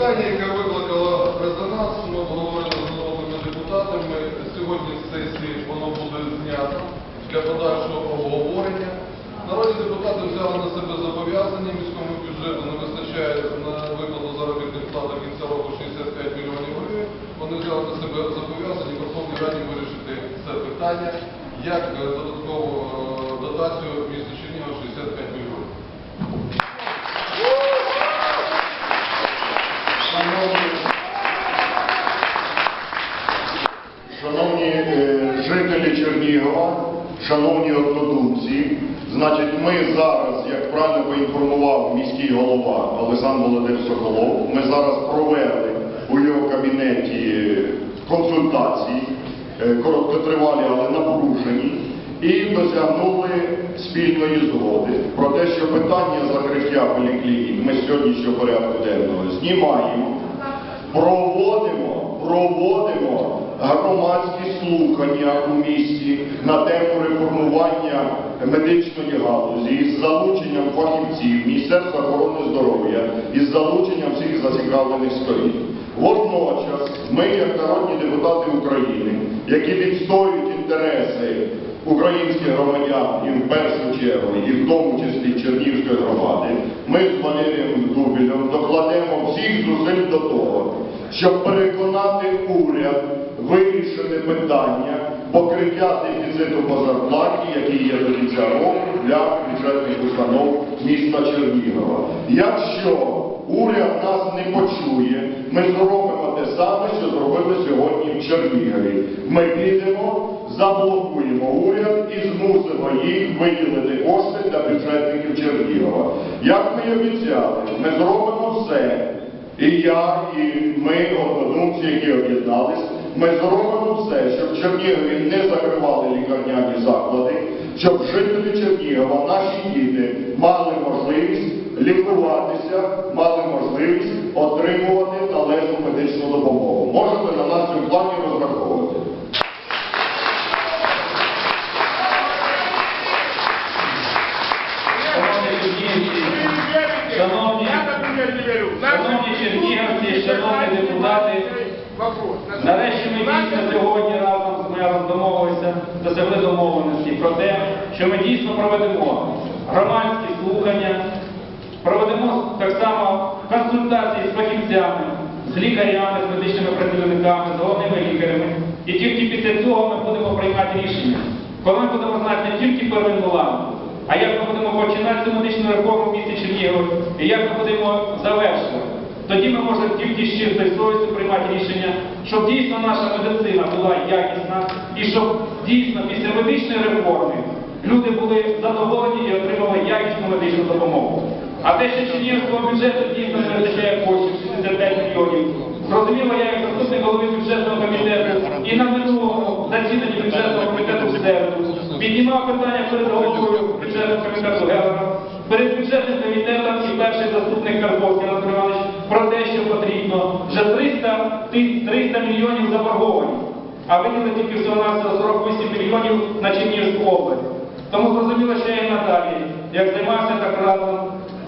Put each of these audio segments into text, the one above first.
питання, яке викликало резонанс, ми обговорили з народними депутатами. Сьогодні в сесії воно буде знято для подальшого обговорення. Народні депутати взяли на себе зобов'язання міському бюджету, не вистачає на виплату заробітних плат до кінця року 65 мільйонів гривень. Вони взяли на себе зобов'язання Верховній Раді вирішити це питання, як е, додаткову е, дотацію міста Чернігова шановні однодумці, значить, ми зараз, як правильно поінформував міський голова Олександр Володимир Соколов, ми зараз провели у його кабінеті консультації, е, короткотривалі, але напружені, і досягнули спільної згоди про те, що питання закриття поліклінік ми з сьогоднішнього порядку денного знімаємо, проводимо, проводимо громадські слухання у місті на тему реформування медичної галузі з залученням фахівців Міністерства охорони здоров'я і з залученням всіх зацікавлених сторін. Водночас ми, як народні депутати України, які відстоюють інтереси українських громадян і в першу чергу, і в тому числі Чернігівської громади, ми з Валерієм Дубілем докладемо всіх зусиль до того, щоб переконати уряд вирішити питання покриття дефіциту по зарплаті, який є до кінця року для бюджетних установ міста Чернігова. Якщо уряд нас не почує, ми зробимо те саме, що зробили сьогодні в Чернігові. Ми підемо, заблокуємо уряд і змусимо їх виділити кошти для бюджетників Чернігова. Як ми обіцяли, ми зробимо все. І я, і ми, однодумці, які об'єднались, ми зробимо все, щоб Чернігові не закривали лікарняні заклади, щоб жителі Чернігова, наші діти мали можливість лікуватися, мали можливість отримувати належну медичну допомогу. Можете на нас в цьому плані розраховувати. Шановні чернігівці, шановні, шановні шановні депутати, нарешті ми дійсно сьогодні разом з мером домовилися, досягли домовленості про те, що ми дійсно проведемо громадські слухання, проведемо так само консультації з фахівцями, з лікарями, з медичними працівниками, з головними лікарями. І тільки після цього ми будемо приймати рішення. Коли ми будемо знати не тільки первинну ланку, а як ми будемо починати цю медичну реформу в місті Чернігів, і як ми будемо завершувати. Тоді ми можемо тільки з чистою совістю приймати рішення, щоб дійсно наша медицина була якісна і щоб дійсно після медичної реформи люди були задоволені і отримали якісну медичну допомогу. А те, що Чернігівського бюджету дійсно не вистачає коштів 65 мільйонів. Зрозуміло, я як заступник голови бюджетного комітету і на минулому засіданні бюджетного комітету в середу піднімав питання перед головою бюджетного комітету Гелера, перед бюджетним комітетом і перший заступник Карповський Анатолій Іванович про те, що потрібно вже 300, 300 мільйонів заборговані, а виділи тільки всього на 48 мільйонів на Чернігівську область. Тому зрозуміло, що я і надалі, як займався так разом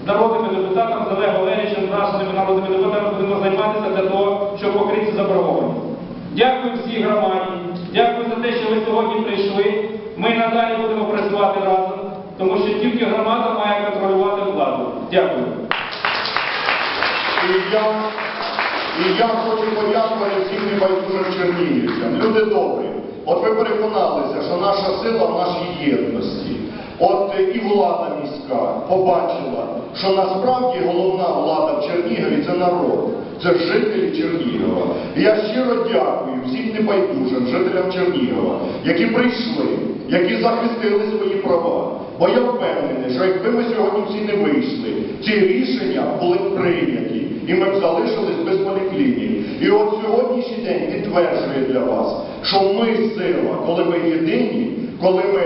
з народними депутатами, з Олегом Валерійовичем, з нашими народними депутатами будемо займатися для того, щоб покрити заборгованість. Дякую всій громаді, дякую за те, що ви сьогодні прийшли. Ми надалі будемо працювати разом, тому що тільки громада має контролювати владу. Дякую. І я, і я хочу подякувати всім небайдужим чернігівцям. Люди добрі, от ви переконалися, що наша сила в нашій єдності. От е, і влада міська побачила, що насправді головна влада в Чернігові це народ, це жителі Чернігова. І я щиро дякую всім небайдужим жителям Чернігова, які прийшли, які захистили свої права. Бо я впевнений, що якби ми сьогодні всі не вийшли, ці рішення були прийняті, і ми б залишились без поліклінії. І от сьогоднішній день підтверджує для вас, що ми сила, коли ми єдині, коли ми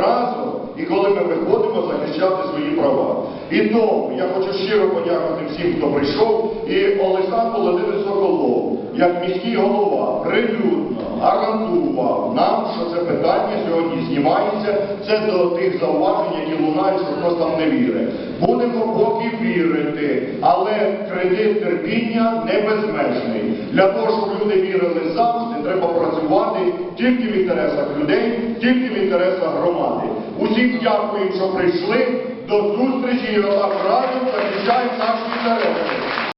разом і коли ми виходимо захищати свої права. І тому я хочу щиро подякувати всім, хто прийшов, і Олександр Володимир Соколов, як міський голова, прилюдно гарантував нам, що це питання сьогодні знімається. Це до тих зауважень, які лунають, що хтось там не вірить. Будемо поки вірити, але кредит терпіння не безмежний. Для того, щоб люди вірили завжди, треба працювати тільки в інтересах людей, тільки в інтересах громади. Усім дякую, що прийшли. До зустрічі і отак разом захищаємо наші інтереси.